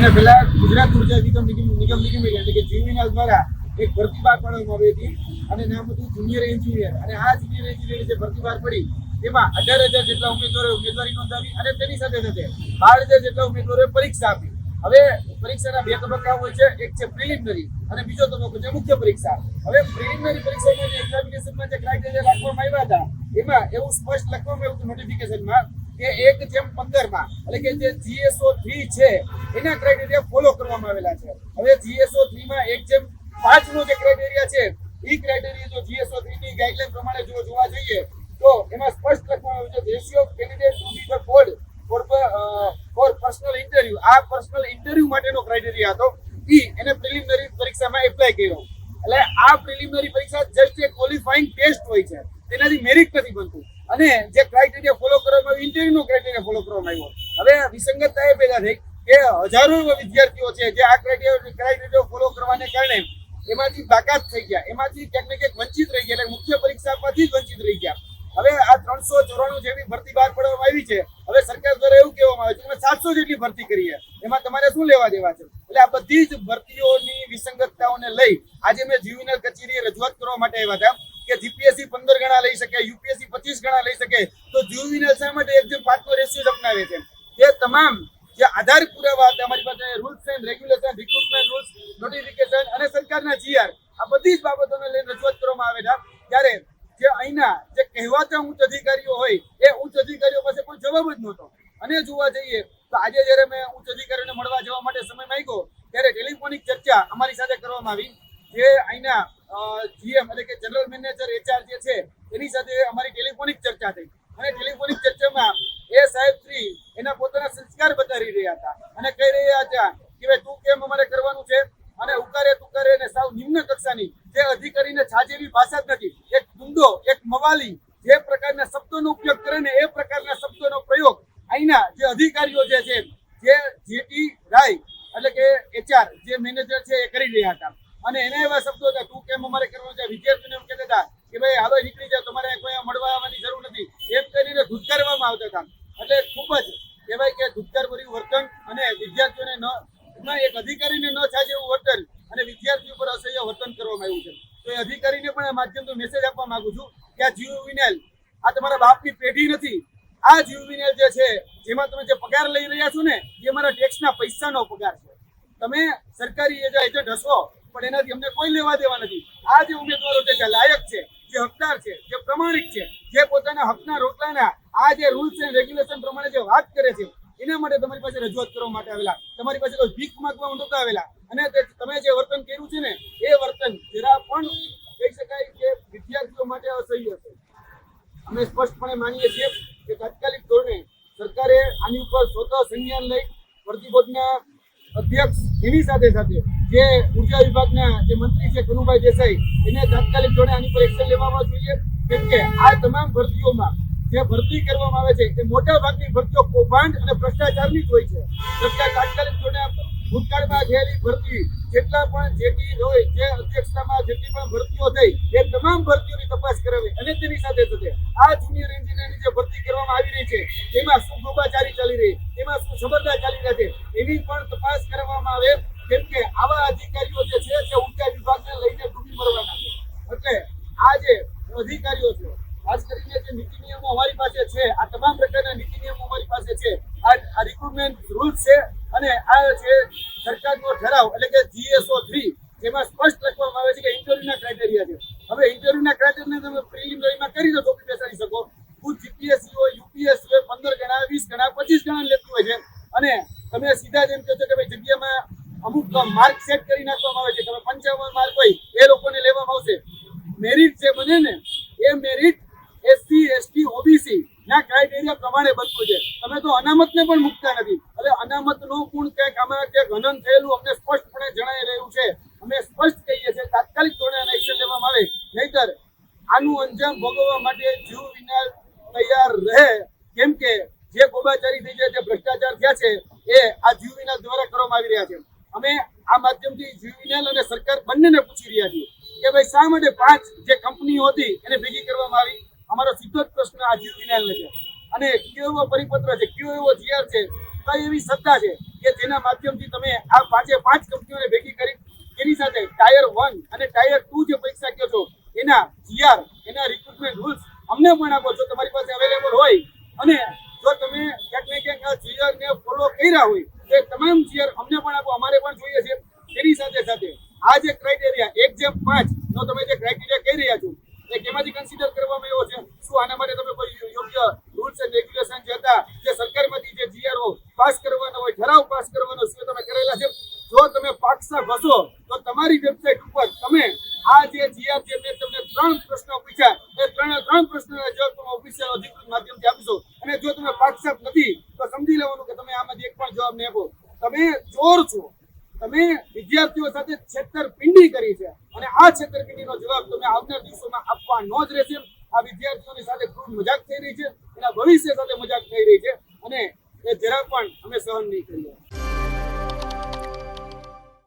મહિના પહેલા ગુજરાત ઊર્જા નિગમ નિગમ નિગમ નિગમ એટલે કે જીવીનાલ દ્વારા એક ભરતી બહાર પાડવામાં આવી હતી. અને નામ હતું જુનિયર એન્જિનિયર. અને આ જુનિયર એન્જિનિયર જે ભરતી બહાર પડી, તેમાં અઢાર હજાર જેટલા ઉમેદવારોએ ઉમેદવારી નોંધાવી અને તેની સાથે સાથે બાર હજાર જેટલા ઉમેદવારોએ પરીક્ષા આપી. હવે પરીક્ષાના બે તબક્કા હોય છે. એક છે પ્રિલિમિનરી અને બીજો તબક્કો છે મુખ્ય પરીક્ષા. હવે પ્રિલિમિનરી પરીક્ષામાં જે એક્ઝામિનેશનમાં જે ક્રાઇટેરિયા રાખવામાં આવ્યા હતા, એમાં એવું સ્પષ્ટ લખવામાં આવ્યું હતું નોટિફિકેશનમાં કે એક જેમ પંદરમાં એટલે કે જે જીએસઓ થ્રી છે, એના ક્રાઇટેરિયા ફોલો કરવામાં આવેલા છે. હવે જીએસઓ થ્રી માં એક જેમ પાંચ નો જે ક્રાઇટેરિયા છે એ ક્રાઇટેરિયા જો જીએસઓ થ્રી ની ગાઈડલાઈન પ્રમાણે જો જોવા જઈએ, તો એમાં સ્પષ્ટ લખવામાં આવ્યું છે ratio of candidate to be the called for personal interview આ પર્સનલ ઇન્ટરવ્યુ માટેનો ક્રાઇટેરિયા હતો. ઈ એને પ્રિલિમિનરી પરીક્ષામાં એપ્લાય કર્યો. એટલે આ પ્રિલિમિનરી પરીક્ષા જસ્ટ એક ક્વોલિફાઇંગ ટેસ્ટ હોય છે. તેનાથી મેરિટ નથી બનતું. અને જે ક્રાઇટેરિયા ફોલો કરવામાં આવ્યો ઇન્ટરવ્યુનો ક્રાઇટેરિયા ફોલો કરવામાં આવ્યો. હવે વિસંગતતા એ પેદા થઈ કે હજારો વિદ્યાર્થીઓ છે જે આ ક્રાઇટેરિયા ક્રાઇટેરિયા ફોલો કરવાને કારણે એમાંથી બાકાત થઈ ગયા. એમાંથી ક્યાંક ને વંચિત રહી ગયા, એટલે મુખ્ય પરીક્ષામાંથી જ વંચિત રહી ગયા. હવે આ ત્રણસો ચોરાણું જેવી ભરતી બહાર પાડવામાં આવી છે, હવે સરકાર દ્વારા એવું કહેવામાં આવે છે કે સાતસો જેટલી ભરતી કરી છે. એમાં તમારે શું લેવા દેવા છે? એટલે આ બધી જ ભરતીઓની વિસંગતતાઓને લઈ આજે મેં જીવીનલ કચેરીએ રજૂઆત કરવા માટે આવ્યા હતા. કે જીપીએસસી પંદર ગણા લઈ શકે યુપીએસસી પચીસ ગણા લઈ શકે, તો જ્યુવિનલ શા માટે એક જેમ પાંચનો રેશિયો અપનાવે છે. એ તમામ જે આધાર પુરાવા અમારી પાસે rules and regulation recruitment rules notification અને સરકારના જીઆર આ બધી જ બાબતોને લઈને રજૂઆત કરવામાં આવે છે. ત્યારે જે અહીંના જે કહેવાતા ઉચ્ચ અધિકારીઓ હોય, એ ઉચ્ચ અધિકારીઓ પાસે કોઈ જવાબ જ નહોતો. અને જોવા જઈએ, તો આજે જ્યારે મેં ઉચ્ચ અધિકારીઓને મળવા જવા માટે સમય માંગ્યો, ત્યારે ટેલિફોનિક ચર્ચા અમારી સાથે કરવામાં આવી. જે અહીંના જીએમ એટલે કે જનરલ મેનેજર એચઆર જે છે, એની સાથે અમારી ટેલિફોનિક ચર્ચા થઈ. અને ટેલિફોનિક ચર્ચામાં એ સાહેબ શ્રી એના પોતાના સંસ્કાર બતાવી રહ્યા હતા. અને કહી રહ્યા હતા કે ભાઈ તું કેમ અમારે કરવાનું છે? અને ઉકારે તુકારે અને સાવ નિમ્ન કક્ષાની જે અધિકારીને છાજેવી ભાષા જ નથી, એક ગુંડો, એક મવાલી જે પ્રકારના શબ્દોનો ઉપયોગ કરે ને એ પ્રકારના શબ્દોનો પ્રયોગ અહીંના જે અધિકારીઓ જે છે, જે જેટી રાય એટલે કે એચઆર જે મેનેજર છે એ કરી રહ્યા હતા. અને એને એવા શબ્દો હતા, તું કેમ અમારે કરવાનું છે? વિદ્યાર્થીઓને એમ કહેતા હતા કે, ભાઈ, હાલો, નીકળી જાવ તમારે કોઈ મળવા આવવાની જરૂર નથી. એમ કરીને ધૂતકારવામાં આવતા હતા. એટલે ખૂબ જ કહેવાય કે ધુતકારભર્યું વર્તન અને વિદ્યાર્થીઓને ન એક અધિકારીને ન થાય એવું વર્તન અને વિદ્યાર્થીઓ પર અસહ્ય વર્તન કરવામાં આવ્યું છે. તો એ અધિકારીને પણ આ માધ્યમથી મેસેજ આપવા માંગુ છું કે આ જીઓ વિનેલ, આ તમારા બાપની પેઢી નથી. આ જીઓ વિનેલ જે છે, જેમાં તમે જે પગાર લઈ રહ્યા છો ને, એ મારા ટેક્સના પૈસાનો પગાર છે. તમે સરકારી એજન્ટ હશો પણ એનાથી અમને કોઈ લેવા દેવા નથી. આ જે ઉમેદવારો છે, જે લાયક છે, જે હકદાર છે, જે પ્રમાણિક છે, જે પોતાના હકના રોટલાના આ જે રૂલ્સ એન્ડ રેગ્યુલેશન પ્રમાણે જે વાત કરે છે, એના માટે તમારી પાસે રજૂઆત કરવા માટે આવેલા. તમારી પાસે કોઈ ભીખ માંગવા માટે આવેલા. અને તમે જે વર્તન કર્યું છે ને, એ વર્તન જરા પણ કહી શકાય કે વિદ્યાર્થીઓ માટે અસહ્ય છે. અમે સ્પષ્ટપણે માનીએ છીએ કે તાત્કાલિક ધોરણે સરકારે આની ઉપર સ્વતઃ સંજ્ઞાન લઈ અધ્યક્ષ એની સાથે સાથે જે ઊર્જા વિભાગના જે મંત્રી છે કનુભાઈ દેસાઈ, એને તાત્કાલિક જોડે આની પર એક્શન લેવામાં જોઈએ. કેમ કે આ તમામ ભરતીઓમાં જે ભરતી કરવામાં આવે છે, એ મોટા ભાગની ભરતીઓ કૌભાંડ અને ભ્રષ્ટાચારની જ હોય છે. તાત્કાલિક ધોરણે ભૂતકાળમાં થયેલી ભરતી, જેટલા પણ જેટી હોય, જે અધ્યક્ષતામાં જેટલી પણ ભરતીઓ થઈ, એ તમામ ભરતીઓની તપાસ કરાવી અને તેની સાથે સાથે આ જુનિયર એન્જિનિયરની જે ભરતી કરવામાં આવી રહી છે, તેમાં શું ગોબાચારી ચાલી રહી, તેમાં શું સબરદા ચાલી રહ્યા છે, એની પણ તપાસ કરવામાં આવે, કેમ કે આવા અધિકારીઓ જે છે, તે ઊંચા વિભાગને લઈને ડૂબી મરવાના છે. એટલે આ જે અધિકારીઓ છે, ખાસ કરીને જે નીતિ નિયમો અમારી પાસે છે, આ તમામ પ્રકારના નીતિ નિયમો અમારી પાસે છે આ રિક્રુટમેન્ટ રૂલ છે અને આ છે સરકારનો ઠરાવ, એટલે કે જીએસઓ થ્રી જેમાં સ્પષ્ટ લખવામાં આવે છે કે ઇન્ટરવ્યુના ક્રાઇટેરિયા છે. હવે ઇન્ટરવ્યુના ક્રાઇટેરિયા તમે પ્રિલિમિનરીમાં કરી દો ટોપી બેસાડી શકો. હું જીપીએસસી હોય યુપીએસસી હોય, પંદર ગણા, વીસ ગણા, પચીસ ગણા લેતું હોય છે. અને તમે સીધા જ કહો છો કે ભાઈ જગ્યામાં અમુક માર્ક સેટ કરી નાખવામાં આવે છે. તમે પંચાવન માર્ક હોય, એ લોકોને લેવામાં આવશે. મેરિટ જે બને ને, એ મેરિટ એસસી એસટી ઓબીસી ના ક્રાઇટેરિયા પ્રમાણે બનતું છે. તમે તો અનામતને પણ મૂકતા નથી. એટલે અનામત નો ગુણ ક્યાંક આમાં ક્યાંક હનન થયેલું અમને સ્પષ્ટપણે જણાઈ રહ્યું છે. અમે સ્પષ્ટ કહીએ છીએ, તાત્કાલિક ધોરણે એક્શન લેવામાં આવે. નહીતર આનું અંજામ ભોગવવા માટે જીવ વિના તૈયાર રહે. કેમ કે જે ગોબાચારી થઈ છે જે ભ્રષ્ટાચાર થયા છે, એ આ જીવ વિના દ્વારા કરવામાં આવી રહ્યા છે. અમે આ માધ્યમથી જીવ વિનાલ અને સરકાર બંનેને પૂછી રહ્યા છીએ કે ભાઈ શા માટે પાંચ જે કંપનીઓ હતી એને ભેગી કરવામાં આવી? અમારો સીધો જ પ્રશ્ન આ જીવ વિનાલને છે. અને કયો એવો પરિપત્ર છે, કયો એવો જીઆર છે, કઈ એવી સત્તા છે, કે જેના માધ્યમથી તમે આ પાંચે પાંચ કંપનીઓને ભેગી કરી, એની સાથે ટાયર વન અને ટાયર ટુ જે પરીક્ષા કહો છો, એના જીઆર એના રિક્રુટમેન્ટ રૂલ્સ અમને પણ આપો જો તમારી પાસે અવેલેબલ હોય. અને જો તમે ક્યાંક ને ક્યાંક જીઆર ને ફોલો કર્યા હોય, તો તમામ જીઆર અમને પણ આપો અમારે પણ જોઈએ છે એની સાથે સાથે આ જે ક્રાઇટેરિયા એક જેમ પાંચ નો તમે જે ક્રાઇટેરિયા કહી રહ્યા છો એ કેમાંથી કન્સિડર કરવામાં આવ્યો છે શું આના માટે તમે કોઈ યોગ્ય રૂલ્સ એન્ડ રેગ્યુલેશન જે હતા જે સરકારમાંથી જે જીઆરઓ પાસ કરવાનો હોય ઠરાવ પાસ કરવાનો શું તમે કરેલા છે જો તમે પાકસા ઘસો તો તમારી વેબસાઇટ ઉપર તમે આ જે જીઆર જે મેં તમને ત્રણ પ્રશ્નો પૂછ્યા એ ત્રણે વિદ્યાર્થીઓ સાથે છેતરપિંડી કરી છે. અને આ છેતરપિંડીનો જવાબ તમે આવનાર દિવસોમાં આપવાનો જ રહેશે. આ વિદ્યાર્થીઓની સાથે ખૂબ મજાક થઈ રહી છે. એના ભવિષ્ય સાથે મજાક થઈ રહી છે. અને એ જરા પણ અમે સહન નહીં કરીએ.